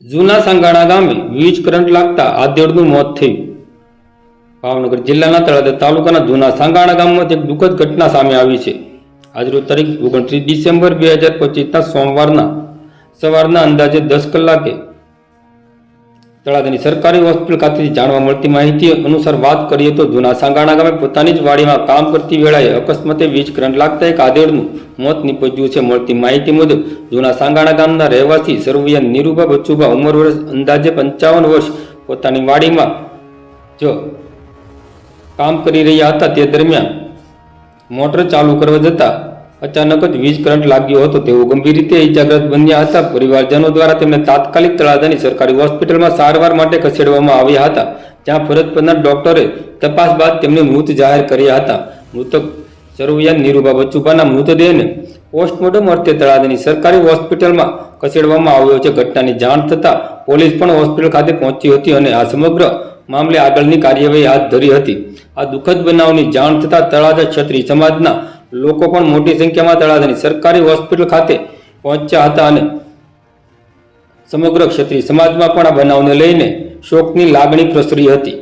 જૂના સાંગાણા ગામે વીજ કરંટ લાગતા આધેડનું મોત થયું. ભાવનગર જિલ્લાના તળાજા તાલુકાના જૂના સાંગાણા ગામમાં એક દુઃખદ ઘટના સામે આવી છે. આજરોજ તારીખ ઓગણત્રીસ ડિસેમ્બર બે હજાર પચીસના સોમવારના, સવારના અંદાજે દસ કલાકે તળાજાની સરકારી હોસ્પિટલ ખાતેથી જાણવા મળતી માહિતી અનુસાર વાત કરીએ તો જૂના સાંગાણા ગામે પોતાની જ વાડીમાં કામ કરતી વેળાએ અકસ્માતે વીજ કરંટ લાગતા એક આધેડનું મોત નીપજ્યું છે. મળતી માહિતી મુજબ, જૂના સાંગાણા ગામના રહેવાસી સરવૈયા નીરુભા બચુબા ઉંમર વર્ષ, અંદાજે પંચાવન વર્ષ પોતાની વાડીમાં જો કામ કરી રહ્યા હતા. તે દરમિયાન મોટર ચાલુ કરવા જતા અચાનક જ વીજ કરંટ લાગ્યો હતો. તેઓ ગંભીર રીતે ઇજાગ્રસ્ત બન્યા હતા. પરિવારજનો દ્વારા તેમને તાત્કાલિક તળાજાની સરકારી હોસ્પિટલમાં સારવાર માટે ખસેડવામાં આવ્યા હતા, જ્યાં ફરજ પરના ડોક્ટરે તપાસ બાદ તેમને મૃત જાહેર કર્યા હતા. મૃતક જરૂરિયાત નીરુભા બચુભાના મૃતદેહને પોસ્ટમોર્ટમ અર્થે તળાજાની સરકારી હોસ્પિટલમાં ખસેડવામાં આવ્યો છે. ઘટનાની જાણ થતાં પોલીસ પણ હોસ્પિટલ ખાતે પહોંચી હતી અને આ સમગ્ર મામલે આગળની કાર્યવાહી હાથ ધરી હતી. આ દુઃખદ બનાવની જાણ થતાં તળાજા ક્ષત્રિય સમાજના લોકો પણ મોટી સંખ્યામાં તળાજાની સરકારી હોસ્પિટલ ખાતે પહોંચ્યા હતા અને સમગ્ર ક્ષત્રિય સમાજમાં પણ આ બનાવને લઈને શોકની લાગણી પ્રસરી હતી.